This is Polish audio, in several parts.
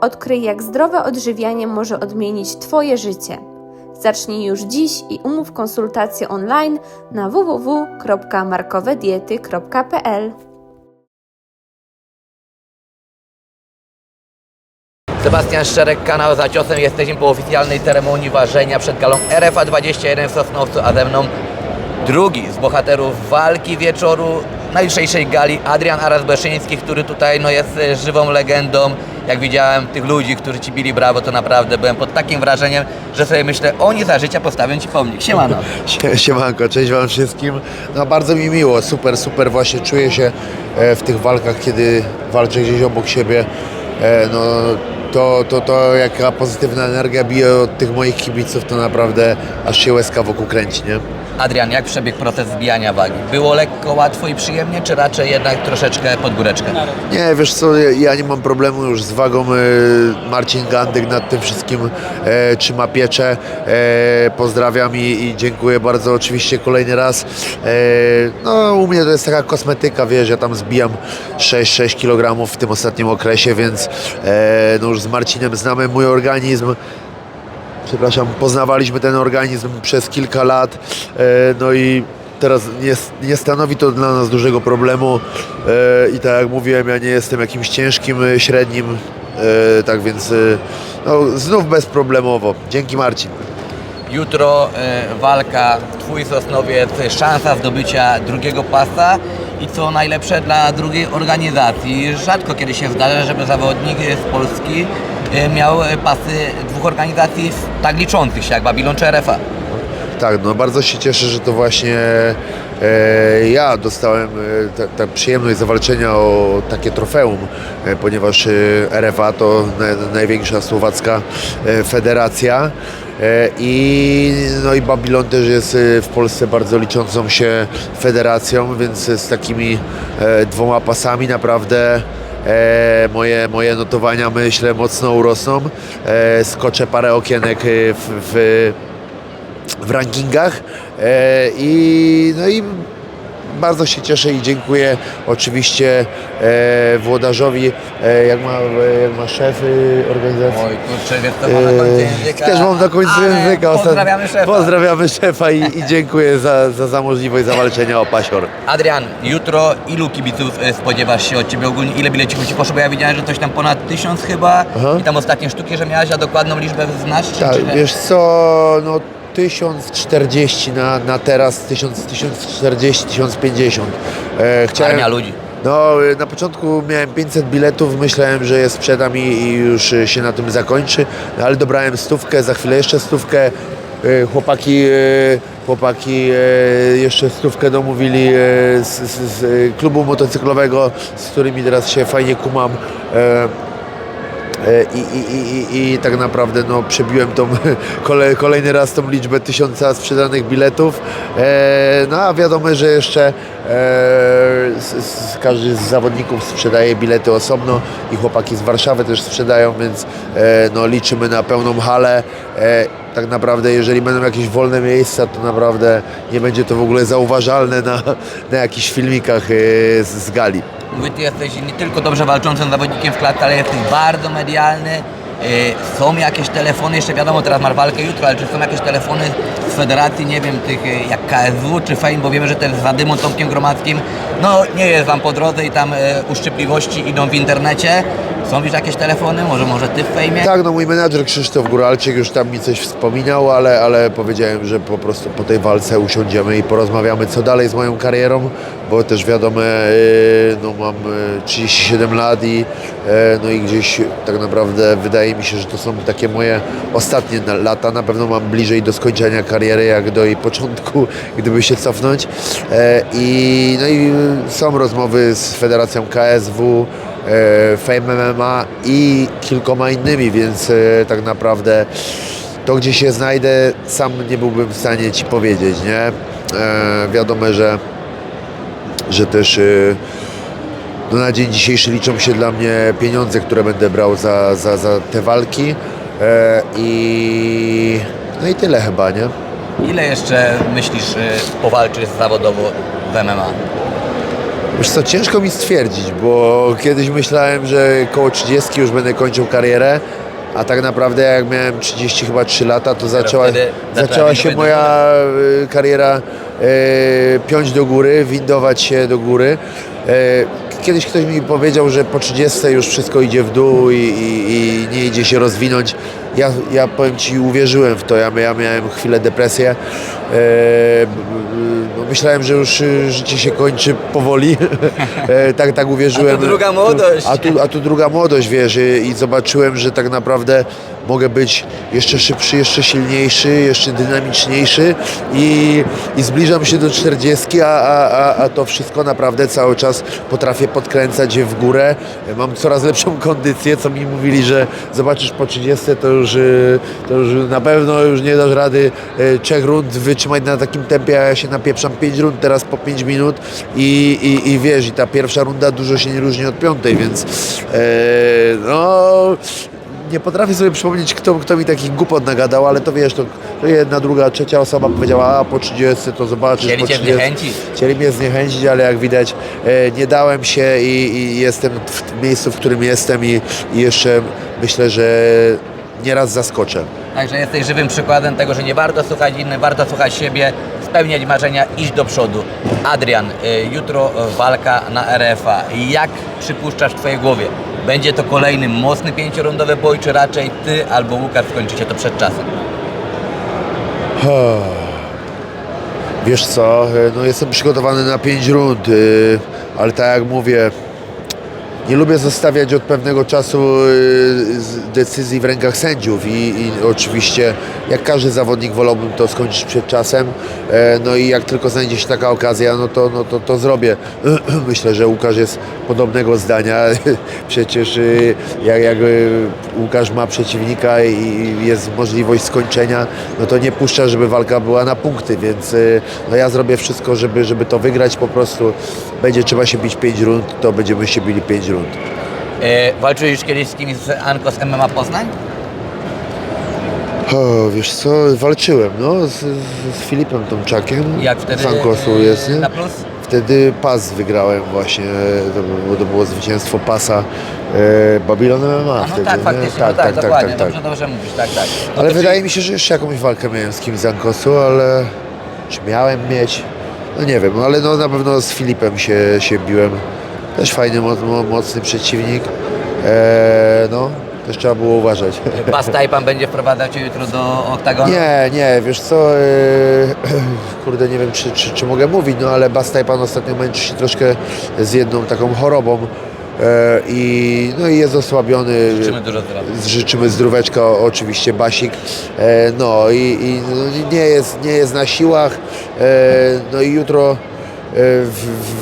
Odkryj, jak zdrowe odżywianie może odmienić Twoje życie. Zacznij już dziś i umów konsultację online na www.markowediety.pl. Sebastian Szczerek, kanał za ciosem. Jesteśmy po oficjalnej ceremonii ważenia przed galą RFA 21 w Sosnowcu, a ze mną drugi z bohaterów walki wieczoru najjutrzejszej gali, Adrian Aras-Beszyński, który tutaj no, jest e, żywą legendą. Jak widziałem tych ludzi, którzy Ci bili brawo, to naprawdę byłem pod takim wrażeniem, że sobie myślę, oni za życia postawią Ci pomnik. Siemano. Sie- Siemanko, cześć Wam wszystkim. No bardzo mi miło, super, super właśnie czuję się e, w tych walkach, kiedy walczę gdzieś obok siebie. E, No to, to, to jaka pozytywna energia bije od tych moich kibiców, to naprawdę aż się łezka wokół kręci, nie? Adrian, jak przebiegł proces zbijania wagi? Było lekko, łatwo i przyjemnie, czy raczej jednak troszeczkę pod góreczkę? Nie, wiesz co, ja- nie mam problemu już z wagą. e, Marcin Gandyk nad tym wszystkim e, trzyma pieczę. E, pozdrawiam i, i dziękuję bardzo oczywiście kolejny raz. E, no u mnie to jest taka kosmetyka, wiesz, ja tam zbijam 6-6 kg w tym ostatnim okresie, więc e, no już z Marcinem znamy mój organizm przepraszam, poznawaliśmy ten organizm przez kilka lat, e, no i teraz nie, nie stanowi to dla nas dużego problemu e, i tak jak mówiłem, ja nie jestem jakimś ciężkim, e, średnim, tak więc no, znów bezproblemowo. Dzięki Marcin. Jutro e, walka, Twój Sosnowiec, szansa zdobycia drugiego pasa i co najlepsze dla drugiej organizacji. Rzadko kiedy się zdarza, żeby zawodnik z Polski e, miał e, pasy dwóch organizacji tak liczących się jak Babylon czy RFA. Tak, no bardzo się cieszę, że to właśnie e, ja dostałem e, ta przyjemność zawalczenia o takie trofeum, e, ponieważ e, RFA to na, największa słowacka e, federacja. E, I, no i Babylon też jest e, w Polsce bardzo liczącą się federacją, więc z takimi e, dwoma pasami naprawdę E, moje, moje notowania myślę mocno urosną. E, skoczę parę okienek e, w, w, w rankingach e, i, no i bardzo się cieszę i dziękuję oczywiście e, włodarzowi, e, jak, ma, e, jak ma szef e, organizacji. Oj kurczę, wiesz co mam na końcu E, języka. Też mam na końcu ale języka. Ostat- Pozdrawiamy szefa. Pozdrawiamy szefa i, i dziękuję za, za, za możliwość zawalczenia o pasior. Adrian, jutro ilu kibiców e, spodziewasz się od Ciebie ogólnie? Ile bilecików Ci poszło? Bo ja widziałem, że coś tam ponad tysiąc chyba Aha. i tam ostatnie sztuki, że miałaś, a dokładną liczbę znasz? Czy, Tak, czy nie? wiesz co, no 1040 na, na teraz, 1000, 1040, 1050. E, chciałem, Armia ludzi. No, y, na początku miałem 500 biletów, myślałem, że je sprzedam i, i już y, się na tym zakończy, no, ale dobrałem stówkę, za chwilę jeszcze stówkę. Y, Chłopaki, y, chłopaki y, jeszcze stówkę domówili y, z, z, z y, klubu motocyklowego, z którymi teraz się fajnie kumam. E, E, I, i, i, i, I tak naprawdę no, przebiłem tą kole, kolejny raz tą liczbę tysiąca sprzedanych biletów. E, no a wiadomo, że jeszcze e, każdy z zawodników sprzedaje bilety osobno i chłopaki z Warszawy też sprzedają, więc e, no, liczymy na pełną halę. E, tak naprawdę, jeżeli będą jakieś wolne miejsca, to naprawdę nie będzie to w ogóle zauważalne na, na jakichś filmikach e, z, z gali. Mówię, ty jesteś nie tylko dobrze walczącym zawodnikiem w klatce, ale jesteś bardzo medialny. Yy, Są jakieś telefony, jeszcze wiadomo, teraz masz walkę jutro, ale czy są jakieś telefony z federacji, nie wiem, tych yy, jak KSW czy Fame, bo wiemy, że ten z Wadymą Tomkiem Gromadzkim, no nie jest wam po drodze i tam yy, uszczypliwości idą w internecie. Są już jakieś telefony? Może, może ty w Fejmie? Tak, no mój menadżer Krzysztof Góralczyk już tam mi coś wspominał, ale, ale powiedziałem, że po prostu po tej walce usiądziemy i porozmawiamy co dalej z moją karierą, bo też wiadomo, e, no mam e, 37 lat i, e, no i gdzieś tak naprawdę wydaje mi się, że to są takie moje ostatnie lata. Na pewno mam bliżej do skończenia kariery jak do jej początku, gdyby się cofnąć. E, I, no i są rozmowy z Federacją KSW, e, Fame MMA i kilkoma innymi, więc e, tak naprawdę to gdzie się znajdę, sam nie byłbym w stanie Ci powiedzieć, nie? E, wiadomo, że, że też e, no na dzień dzisiejszy liczą się dla mnie pieniądze, które będę brał za, za, za te walki e, i no i tyle chyba, nie? Ile jeszcze myślisz, powalczysz zawodowo w MMA? Wiesz co, ciężko mi stwierdzić, bo kiedyś myślałem, że koło 30 już będę kończył karierę, a tak naprawdę jak miałem 30 chyba 3 lata, to zaczęła, zaczęła się moja y, kariera y, piąć do góry, windować się do góry. Y, Kiedyś ktoś mi powiedział, że po 30 już wszystko idzie w dół i, i, i nie idzie się rozwinąć. Ja, ja powiem Ci, uwierzyłem w to. Ja, ja miałem chwilę depresję. E, myślałem, że już y, życie się kończy powoli. E, tak, tak uwierzyłem. A tu druga młodość. A tu, a tu druga młodość, wiesz, i, zobaczyłem, że tak naprawdę mogę być jeszcze szybszy, jeszcze silniejszy, jeszcze dynamiczniejszy i, i zbliżam się do 40, a, a, a, to wszystko naprawdę cały czas potrafię podkręcać w górę. Mam coraz lepszą kondycję, co mi mówili, że zobaczysz po 30 to już, to już na pewno już nie dasz rady trzech rund wytrzymać na takim tempie, a ja się napieprzam 5 rund teraz po 5 minut i, i, i wiesz, i ta pierwsza runda dużo się nie różni od piątej, więc e, no nie potrafię sobie przypomnieć, kto, kto mi takich głupot nagadał, ale to wiesz, to, to jedna, druga, trzecia osoba powiedziała, a po 30 to zobaczysz, Chcieli po cię 30. zniechęcić. Chcieli mnie zniechęcić, ale jak widać e, nie dałem się i, i jestem w miejscu, w którym jestem i, i jeszcze myślę, że nieraz zaskoczę. Także jesteś żywym przykładem tego, że nie warto słuchać innych, warto słuchać siebie, spełniać marzenia, iść do przodu. Adrian, y, jutro y, walka na RFA. Jak przypuszczasz w Twojej głowie? Będzie to kolejny mocny pięciorundowy boj, czy raczej Ty albo Łukasz skończycie to przed czasem? Wiesz co, e, no jestem przygotowany na 5 rund, e, ale tak jak mówię, nie lubię zostawiać od pewnego czasu z- decyzji w rękach sędziów i, i oczywiście jak każdy zawodnik wolałbym to skończyć przed czasem, e, no i jak tylko znajdzie się taka okazja, no to, no to, to zrobię. Myślę, że Łukasz jest podobnego zdania, przecież e, jak, jak e, Łukasz ma przeciwnika i jest możliwość skończenia, no to nie puszcza, żeby walka była na punkty, więc y, no ja zrobię wszystko, żeby, żeby to wygrać po prostu. Będzie trzeba się bić 5 rund, to będziemy się bili 5 rund. Y, walczyłeś już kiedyś z kimś z Ankos MMA Poznań? O, wiesz co, walczyłem, no, z, z, z Filipem Tomczakiem. Jak wtedy Z Ankosu y, jest, nie? na plus? Wtedy pas wygrałem właśnie, to było, to było zwycięstwo pasa e, Babylon MMA A no wtedy, tak, nie? faktycznie, no tak, dokładnie, tak, tak. dobrze, dobrze mówisz, tak, tak. No Ale to wydaje mi się, że jeszcze jakąś walkę miałem z kimś z Ankosu, ale czy miałem mieć? No nie wiem, ale no na pewno z Filipem się, się biłem. Też fajny, mo- mo- mocny przeciwnik. Eee, no, też trzeba było uważać. czy Bas Tajpan będzie wprowadzał Cię jutro do oktagonu? Nie, nie, wiesz co, eee, kurde, nie wiem czy, czy, czy mogę mówić, no ale Bastajpan ostatnio męczy się troszkę z jedną taką chorobą eee, i, no i jest osłabiony. Życzymy dużo zdrowia. Życzymy zdróweczka o- oczywiście Basik. E, no i, i no, nie, jest, nie jest na siłach. E, no i jutro e,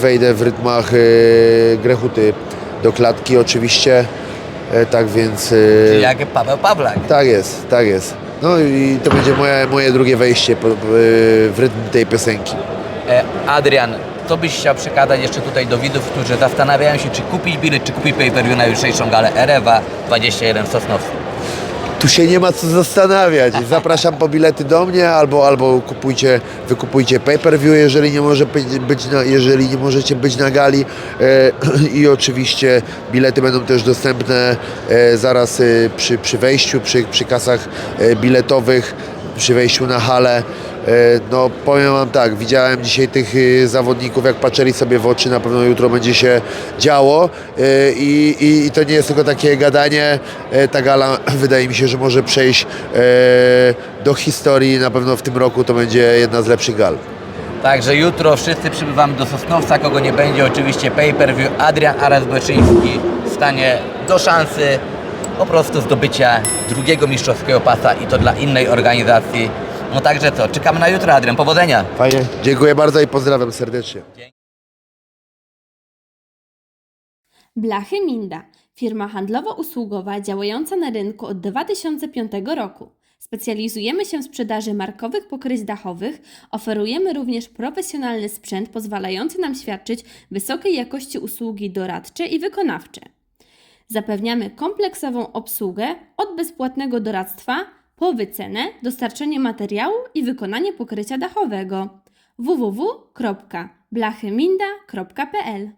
wejdę w rytmach e, Grechuty do klatki oczywiście. E, tak więc... E, Jak Paweł Pawlak. tak jest, tak jest. No i to będzie moje, moje drugie wejście e, w rytm tej piosenki. E, Adrian, co byś chciał przekazać jeszcze tutaj do widzów, którzy zastanawiają się, czy kupić bilet, czy kupić pay-per-view na jutrzejszą galę Erewa 21 w Sosnowcu? Tu się nie ma co zastanawiać. Zapraszam po bilety do mnie albo, albo kupujcie, wykupujcie pay-per-view, jeżeli nie, może być, na, jeżeli nie możecie być na gali. E, I oczywiście bilety będą też dostępne e, zaraz e, przy, przy wejściu, przy, przy kasach e, biletowych, przy wejściu na halę. E, No powiem Wam tak, widziałem dzisiaj tych y, zawodników, jak patrzyli sobie w oczy, na pewno jutro będzie się działo E, i, i, i to nie jest tylko takie gadanie. E, Ta gala wydaje mi się, że może przejść do historii, na pewno w tym roku to będzie jedna z lepszych gal. Także jutro wszyscy przybywamy do Sosnowca, kogo nie będzie oczywiście pay-per-view. Adrian Aras-Beczyński stanie do szansy po prostu zdobycia drugiego mistrzowskiego pasa i to dla innej organizacji. No także co, czekamy na jutro Adrian, powodzenia! Fajnie. Dziękuję bardzo i pozdrawiam serdecznie. Blachy Minda, firma handlowo-usługowa działająca na rynku od 2005 roku. Specjalizujemy się w sprzedaży markowych pokryć dachowych, oferujemy również profesjonalny sprzęt pozwalający nam świadczyć wysokiej jakości usługi doradcze i wykonawcze. Zapewniamy kompleksową obsługę od bezpłatnego doradztwa po wycenę, dostarczenie materiału i wykonanie pokrycia dachowego. www.blachyminda.pl